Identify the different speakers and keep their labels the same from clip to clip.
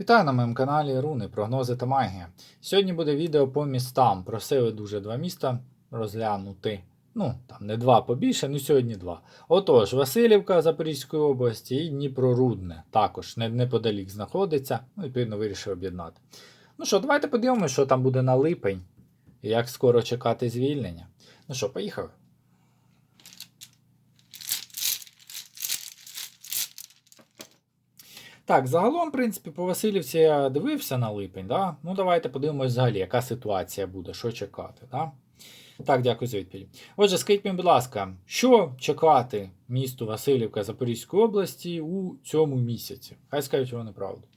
Speaker 1: Вітаю на моєму каналі Руни, прогнози та магія. Сьогодні буде відео по містам. Просили дуже два міста розглянути. Ну, там не два побільше, ну сьогодні два. Отож, Васильівка Запорізької області і Дніпрорудне також неподалік знаходиться. Ну, відповідно, вирішив об'єднати. Ну що, давайте подивимося, що там буде на липень і як скоро чекати звільнення. Ну що, поїхали. Так, загалом, в принципі, по Васильівці я дивився на липень, да? Ну, давайте подивимось взагалі, яка ситуація буде, що чекати. Да? Так, дякую за відповідь. Отже, скажіть мені, будь ласка, що чекати місту Васильівка Запорізької області у цьому місяці? Хай скажуть вони правду.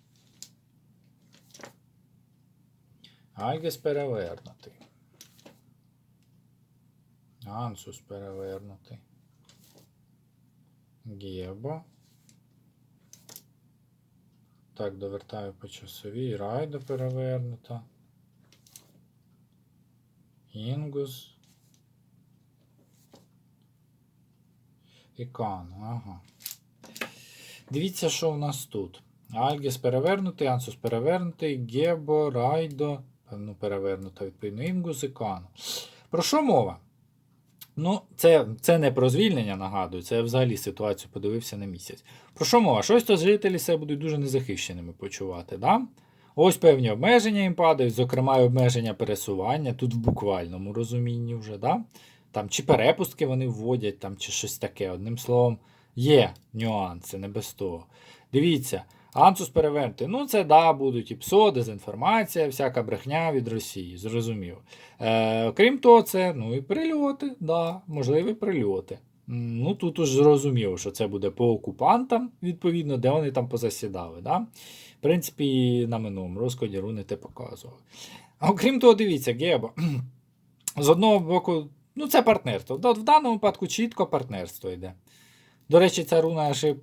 Speaker 1: Альгес перевернутий. Ансус перевернутий. Гебо. Так, довертаю по часовій. Райдо перевернута. Інгус. І. Ага. Дивіться, що в нас тут. Альгіс перевернутий, Ансус перевернутий, Гебо, Райдо. Ну, перевернута, відповідно, Інгус і. Про що мова? Ну, це, це не про звільнення, нагадую, це я взагалі ситуацію подивився на місяць. Про що мова? Щось то жителі себе будуть дуже незахищеними почувати. Да? Ось певні обмеження їм падають, зокрема, і обмеження пересування, тут в буквальному розумінні вже. Да? Там, чи перепустки вони вводять, там, чи щось таке. Одним словом, є нюанси, не без того. Дивіться, Ансус перевернути. Ну, це да, будуть і ПСО, дезінформація, всяка брехня від Росії, зрозуміло. Е, Крім того, це ну, і прильоти, да, можливі прильоти. Ну, тут уж зрозуміло, що це буде по окупантам, відповідно, де вони там позасідали. Да? В принципі, на минулому розкладі руни те показували. Окрім того, дивіться, Гебо. З одного боку, ну це партнерство. В даному випадку чітко партнерство йде. До речі, ця руна ще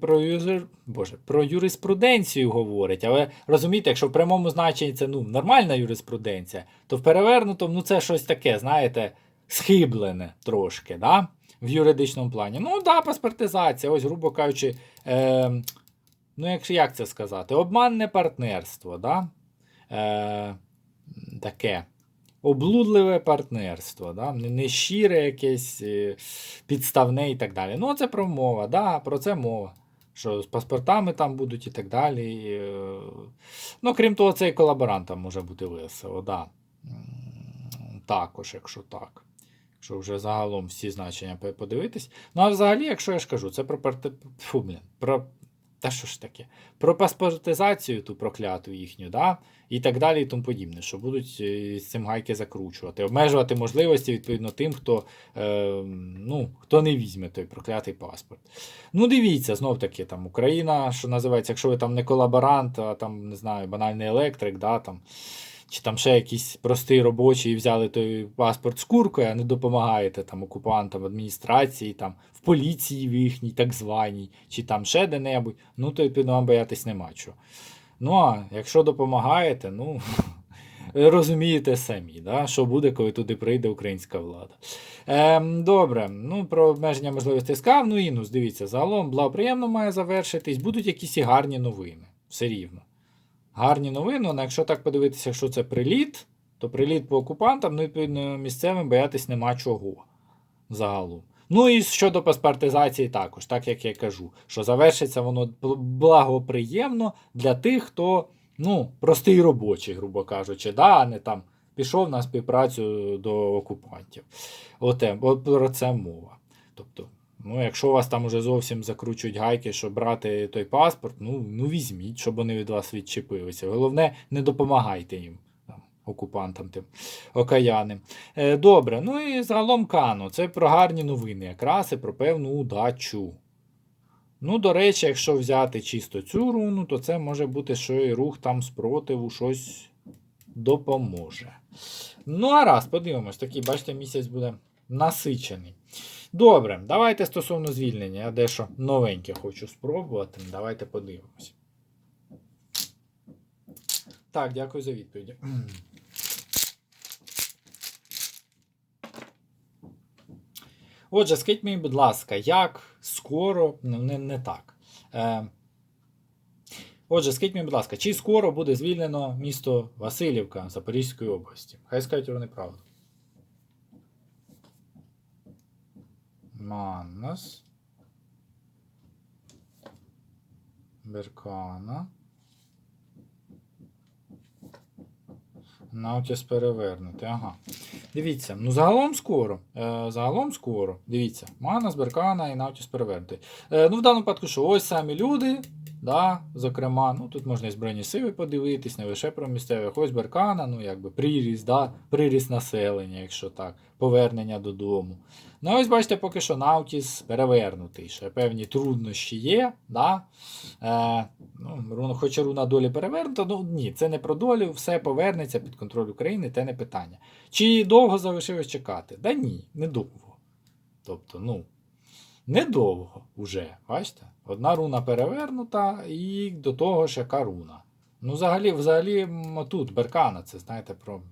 Speaker 1: про, юзер... Боже, про юриспруденцію говорить, але розумієте, якщо в прямому значенні це ну, нормальна юриспруденція, то в перевернутому ну, це щось таке, знаєте, схиблене трошки, да? в юридичному плані. Ну, да, паспортизація, ось, грубо кажучи, е, ну, як, як це сказати, обманне партнерство, да? е, таке. Облудливе партнерство, да? не, не якесь е, підставне і так далі. Ну, це про мова, да, про це мова. Що з паспортами там будуть і так далі. е, Ну, крім того, це і колаборантам може бути весело, да. Також, якщо так. Якщо вже загалом всі значення подивитись. Ну, а взагалі, якщо я ж кажу, це про парти... Фу, блін, про. Та що ж таке? Про паспортизацію ту прокляту їхню, да? і так далі, і тому подібне, що будуть е, з цим гайки закручувати, обмежувати можливості відповідно тим, хто, е, ну, хто не візьме той проклятий паспорт. Ну, дивіться, знов таки, там Україна, що називається, якщо ви там не колаборант, а там, не знаю, банальний електрик, да, там, чи там ще якийсь простий робочий і взяли той паспорт з куркою, а не допомагаєте там окупантам адміністрації, там, в поліції в їхній, так званій, чи там ще де-небудь, ну то відповідно вам боятись нема чого. Ну, а якщо допомагаєте, ну. Розумієте самі, да? що буде, коли туди прийде українська влада. Ем, добре, ну про обмеження можливостей сказав. Ну, Інус, дивіться, загалом благоприємно має завершитись. Будуть якісь і гарні новини. Все рівно. Гарні новини, але якщо так подивитися, що це приліт, то приліт по окупантам, ну, відповідно, місцевим боятись нема чого. Загалом. Ну і щодо паспортизації також, так як я кажу, що завершиться воно благоприємно для тих, хто ну, простий робочий, грубо кажучи, да, а не там пішов на співпрацю до окупантів. От, от про це мова. Тобто, ну, якщо вас там уже зовсім закручують гайки, щоб брати той паспорт, ну, ну візьміть, щоб вони від вас відчепилися. Головне, не допомагайте їм. там, Окупантам тим окаянним. Е, добре, ну і загалом Кану. Це про гарні новини, якраз і про певну удачу. Ну, до речі, якщо взяти чисто цю руну, то це може бути, що і рух там спротиву щось допоможе. Ну, а раз, подивимось, такий, бачите, місяць буде насичений. Добре, давайте стосовно звільнення. Я дещо новеньке хочу спробувати. Давайте подивимось. Так, дякую за відповіді. Отже, скажіть мені, будь ласка, як скоро, ну не, не так. Е, Отже, скажіть мені, будь ласка, чи скоро буде звільнено місто Васильівка Запорізької області? Хай скажуть вони правду. Маннас. Беркана. Наутіс перевернути. Ага. Дивіться, ну загалом скоро. Е, загалом скоро. Дивіться, Манас, Беркана і Наутіс перевернути. Е, ну, в даному випадку, що ось самі люди. Да, зокрема, ну тут можна і збройні сили подивитись, не лише про місцевих. Ось Беркана, ну якби приріст, да, приріст населення, якщо так, повернення додому. Ну ось бачите, поки що Наутіс перевернутий. Ще певні труднощі є. Да? Е, ну, Хоча руна долі перевернута, ну ні, це не про долю, все повернеться під контроль України, те не питання. Чи довго залишилось чекати? Да ні, недовго. Тобто, ну, недовго вже, бачите? Одна руна перевернута, і до того ж яка руна. Ну, взагалі, взагалі тут Беркана, це знаєте, про.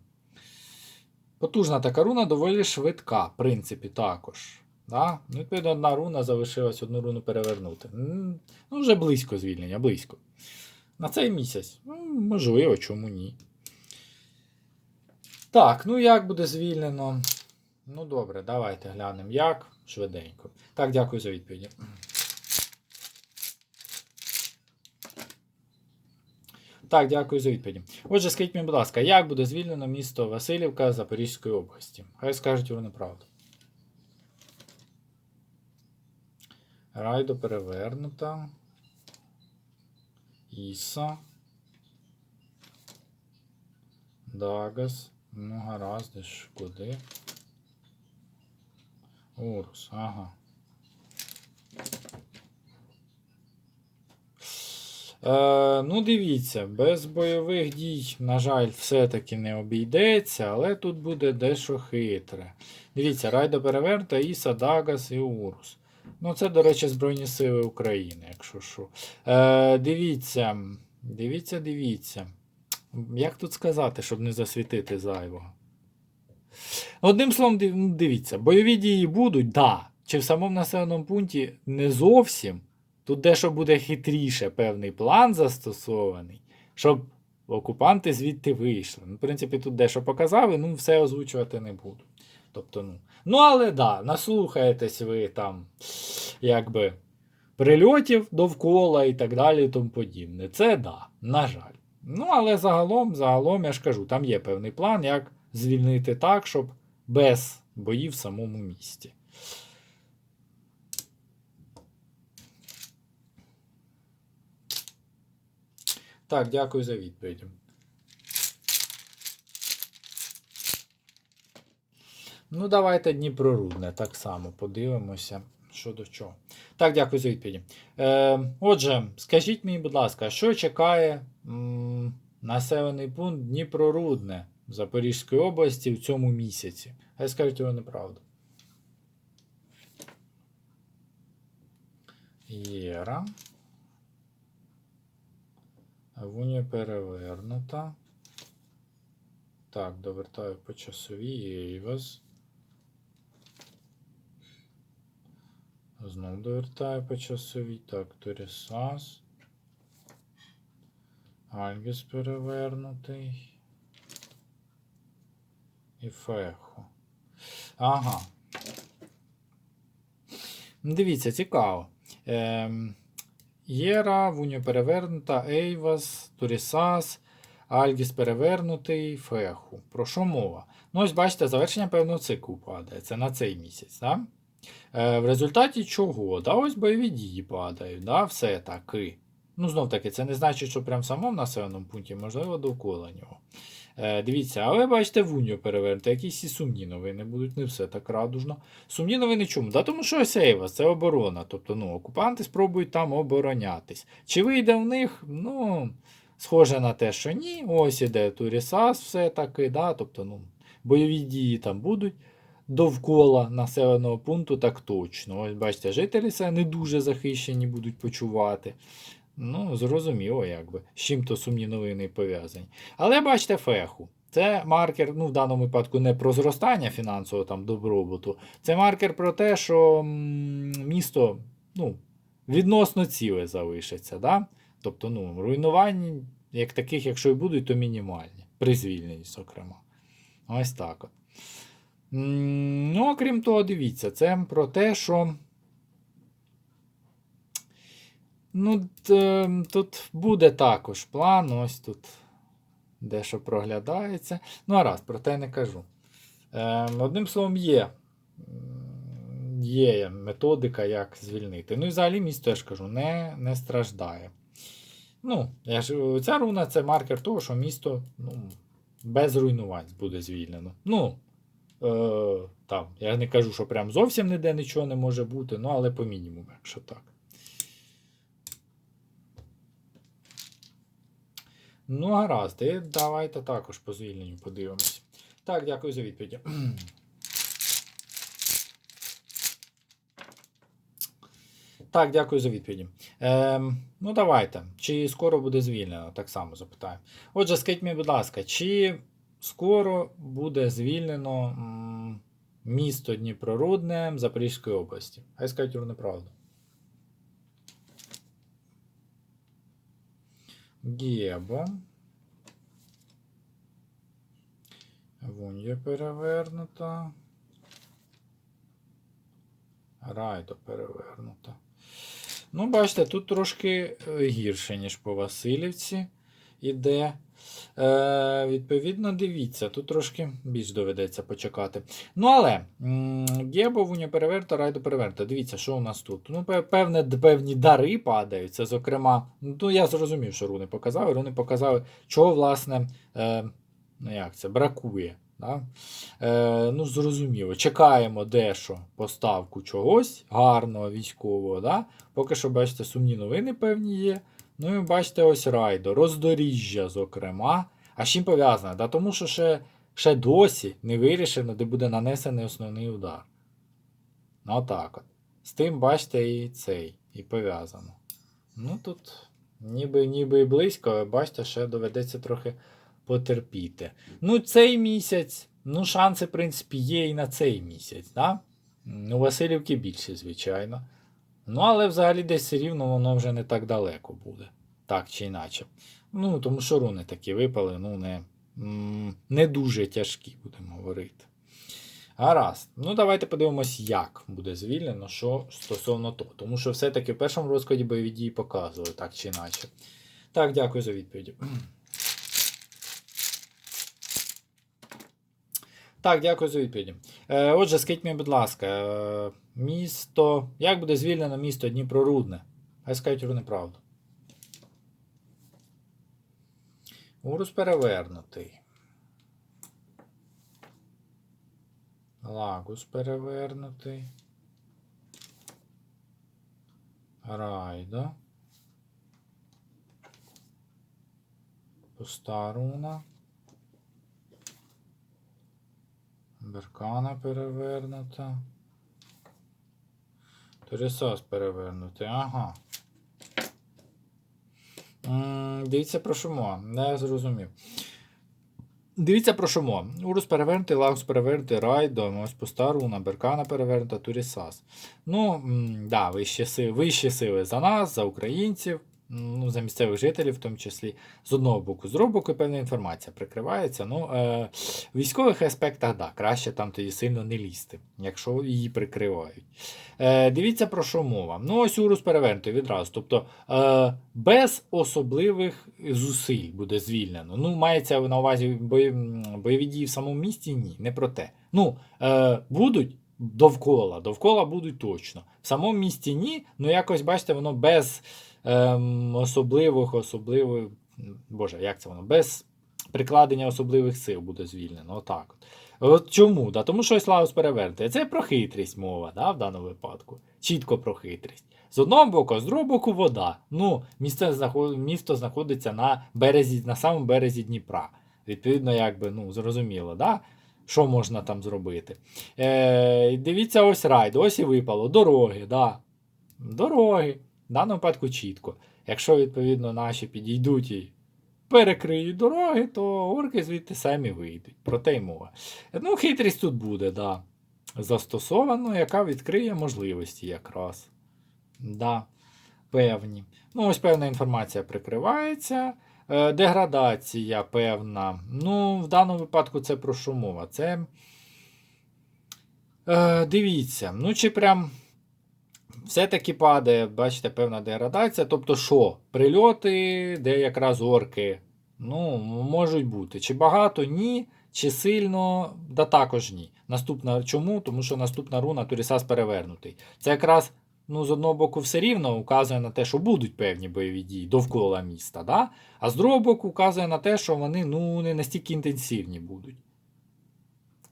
Speaker 1: Потужна така руна доволі швидка, в принципі, також. Да? Ну, відповідно, одна руна залишилась одну руну перевернути. Ну, вже близько звільнення, близько. На цей місяць. Ну, можливо, чому ні. Так, ну як буде звільнено? Ну, добре, давайте глянемо, як швиденько. Так, дякую за відповіді. Так, дякую за відповіді. Отже, скажіть мені, будь ласка, як буде звільнено місто Васильівка Запорізької області? Хай скажуть вони правду. Райдо перевернута. Іса. Дагас. Ну, гаразд, куди? Урус, ага. Е, ну, дивіться, без бойових дій, на жаль, все-таки не обійдеться, але тут буде дещо хитре. Дивіться, Райдо перевернута, Іса, Дагас і Урус. Ну, це, до речі, Збройні Сили України, якщо що. Е, дивіться, дивіться, дивіться. Як тут сказати, щоб не засвітити зайвого? Одним словом, дивіться, бойові дії будуть, да. Чи в самому населеному пункті не зовсім. Тут дещо буде хитріше певний план застосований, щоб окупанти звідти вийшли. Ну, в принципі, тут дещо показали, ну все озвучувати не буду. Тобто, ну. Ну, але да, наслухаєтесь ви там, якби, прильотів довкола і так далі і тому подібне. Це да, на жаль. Ну, але загалом, загалом, я ж кажу, там є певний план, як звільнити так, щоб без боїв в самому місті. Так, дякую за відповідь. Ну, давайте Дніпрорудне так само подивимося, що до чого. Так, дякую за відповіді. Е, отже, скажіть мені, будь ласка, що чекає м, населений пункт Дніпрорудне в Запорізькій області в цьому місяці? Хай скажуть його неправду. Єра. Вуня перевернута. Так, довертаю по часовій Ейвас. Знову довертаю по часовій. Так, Торісас. Альгіс перевернутий. І Фехо. Ага. Дивіться, цікаво. Ем, Єра, Вуньо перевернута, Ейвас, Турісас, Альгіс перевернутий, Феху. Про що мова? Ну, ось бачите, завершення певного циклу падає. Це на цей місяць. Да? Е, в результаті чого? Да, ось бойові дії падають, да, все таки. Ну, знов таки, це не значить, що прямо в самому населеному пункті, можливо, довкола нього. Е, дивіться, але бачите, Вуньо перевернути, якісь і сумні новини будуть, не все так радужно. Сумні новини чому? Да, тому що ось це оборона. Тобто, ну, окупанти спробують там оборонятись. Чи вийде в них? Ну, схоже на те, що ні. Ось іде Турісас, все таки, да, тобто, ну, бойові дії там будуть. Довкола населеного пункту так точно. Ось бачите, жителі це не дуже захищені будуть почувати. Ну, зрозуміло, якби. З чим то сумні новини пов'язані. Але бачите феху. Це маркер, ну, в даному випадку, не про зростання фінансового там добробуту. Це маркер про те, що місто ну, відносно ціле залишиться. Да? Тобто, ну, руйнувань, як таких, якщо і будуть, то мінімальні. При звільненні, зокрема. Ось так от. Ну, окрім того, дивіться, це про те, що. Ну, тут буде також план, ось тут дещо проглядається. Ну, а раз, про те не кажу. Е, одним словом, є, є методика, як звільнити. Ну і взагалі місто, я ж кажу, не, не страждає. Ну, я ж, ця руна це маркер того, що місто ну, без руйнувань буде звільнено. Ну, е, там, я не кажу, що прям зовсім ніде нічого не може бути, ну, але по мінімуму, якщо так. Ну, гаразд, і давайте також по звільненню подивимось. Так, дякую за відповідь. Так, дякую за відповіді. Ем, ну, давайте. Чи скоро буде звільнено? Так само запитаю. Отже, скажіть мені, будь ласка, чи скоро буде звільнено м, місто Дніпрорудне Запорізької області? Хай скажуть рівно правду. Гєбо. перевернута. Райто Райдо перевернуто. Ну, бачите, тут трошки е, гірше, ніж по Васильівці іде. Е, відповідно, дивіться, тут трошки більш доведеться почекати. Ну, але м, Гебо, переверта, Райдо переверта. Дивіться, що у нас тут. Ну, певне, певні дари падають. Це, зокрема, ну, я зрозумів, що руни показали. Руни показали, чого, власне, е, ну як це, бракує. Да? Е, ну, зрозуміло, чекаємо дещо поставку чогось гарного, військового. Да? Поки що, бачите, сумні новини певні є. Ну і бачите, ось райдо, роздоріжжя, зокрема. А з чим пов'язане? Да? Тому що ще, ще досі не вирішено, де буде нанесений основний удар. Ну, отак от. З тим, бачите, і цей, і пов'язано. Ну тут ніби, ніби і близько, але бачите, ще доведеться трохи потерпіти. Ну, цей місяць, ну, шанси, в принципі, є і на цей місяць. Да? Ну, Васильівки більше, звичайно. Ну, але взагалі десь все рівно воно вже не так далеко буде. Так чи іначе. Ну, тому що руни такі випали, ну, не, не дуже тяжкі, будемо говорити. Гаразд. Ну, давайте подивимось, як буде звільнено, що стосовно того. Тому що все-таки в першому розкладі бойові дії показували, так чи іначе. Так, дякую за відповідь. Так, дякую за відповіді. Е, отже, скажіть мені, будь ласка, е, місто. Як буде звільнено місто Дніпрорудне? Хай скажуть рудне правду. Урус перевернутий. Лагус перевернутий. Райда. Пуста руна. Беркана перевернута. Торісос перевернути. Ага. Дивіться про шумо. Не зрозумів. Дивіться про шумо. Урус перевернути, Лагус перевернути, Райдо, ось пуста руна, Беркана перевернута, Турісас. Ну, м, да, вищі сили, вищі сили за нас, за українців, ну, за місцевих жителів в тому числі. З одного боку, з другого боку, певна інформація прикривається. Ну, е, в військових аспектах, да, краще там тоді сильно не лізти, якщо її прикривають. Е, дивіться про що мова. Ну, ось Урус перевернутий відразу. Тобто е, без особливих зусиль буде звільнено. Ну, мається на увазі бойові дії в самому місті? Ні, не про те. Ну, е, будуть. Довкола, довкола будуть точно. В самому місті ні, ну якось, бачите, воно без ем, особливих, особливих. Боже, як це воно? Без прикладення особливих сил буде звільнено. Отак. От. Чому? Да? Тому що Славус перевернутий. Це про хитрість мова да, в даному випадку. Чітко про хитрість. З одного боку, з другого боку вода. Ну, знаход... Місто знаходиться на березі, на самому березі Дніпра. Відповідно, якби, ну, зрозуміло, да? що можна там зробити. Е, Дивіться, ось райд, ось і випало. Дороги, да. Дороги. В даному випадку чітко. Якщо, відповідно, наші підійдуть і перекриють дороги, то орки звідти самі вийдуть. Про те й мова. Ну, хитрість тут буде, да. Застосовано, яка відкриє можливості якраз. Да. певні. Ну, ось певна інформація прикривається. Е, Деградація певна. Ну, в даному випадку це про що мова? Це. Е, дивіться, ну чи прям все-таки падає, бачите, певна деградація. Тобто, що? Прильоти, де якраз орки, ну, можуть бути. Чи багато? Ні. Чи сильно? Да також ні. Наступна чому? Тому що наступна руна Турісас перевернутий. Це якраз, ну, з одного боку, все рівно указує на те, що будуть певні бойові дії довкола міста. Да? А з другого боку, указує на те, що вони ну, не настільки інтенсивні будуть.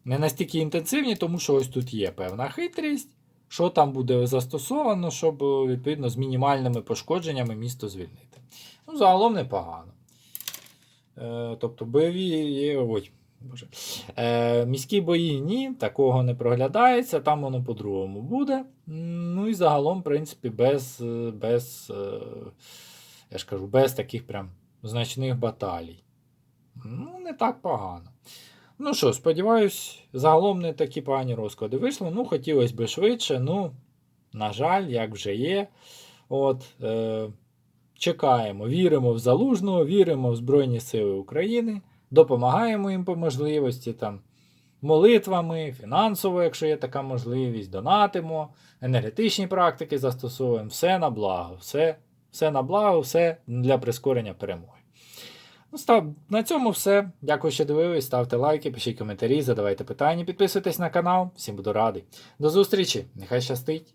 Speaker 1: Не настільки інтенсивні, тому що ось тут є певна хитрість, що там буде застосовано, щоб відповідно з мінімальними пошкодженнями місто звільнити. Ну, загалом непогано. Е, тобто бойові. Ой, боже. Е, міські бої ні, такого не проглядається, там воно по-другому буде. Ну і загалом, в принципі, без, е, без, е, я ж кажу, без таких прям значних баталій. Ну, не так погано. Ну що, сподіваюсь, загалом не такі погані розклади вийшли. Ну, хотілося б швидше. Ну, на жаль, як вже є. От, е, чекаємо, віримо в Залужного, віримо в Збройні Сили України, допомагаємо їм по можливості там, молитвами, фінансово, якщо є така можливість, донатимо, енергетичні практики застосовуємо. Все на благо, все, все на благо, все для прискорення перемоги. Ну, став... На цьому все. Дякую, що дивились. Ставте лайки, пишіть коментарі, задавайте питання, підписуйтесь на канал. Всім буду радий. До зустрічі! Нехай щастить!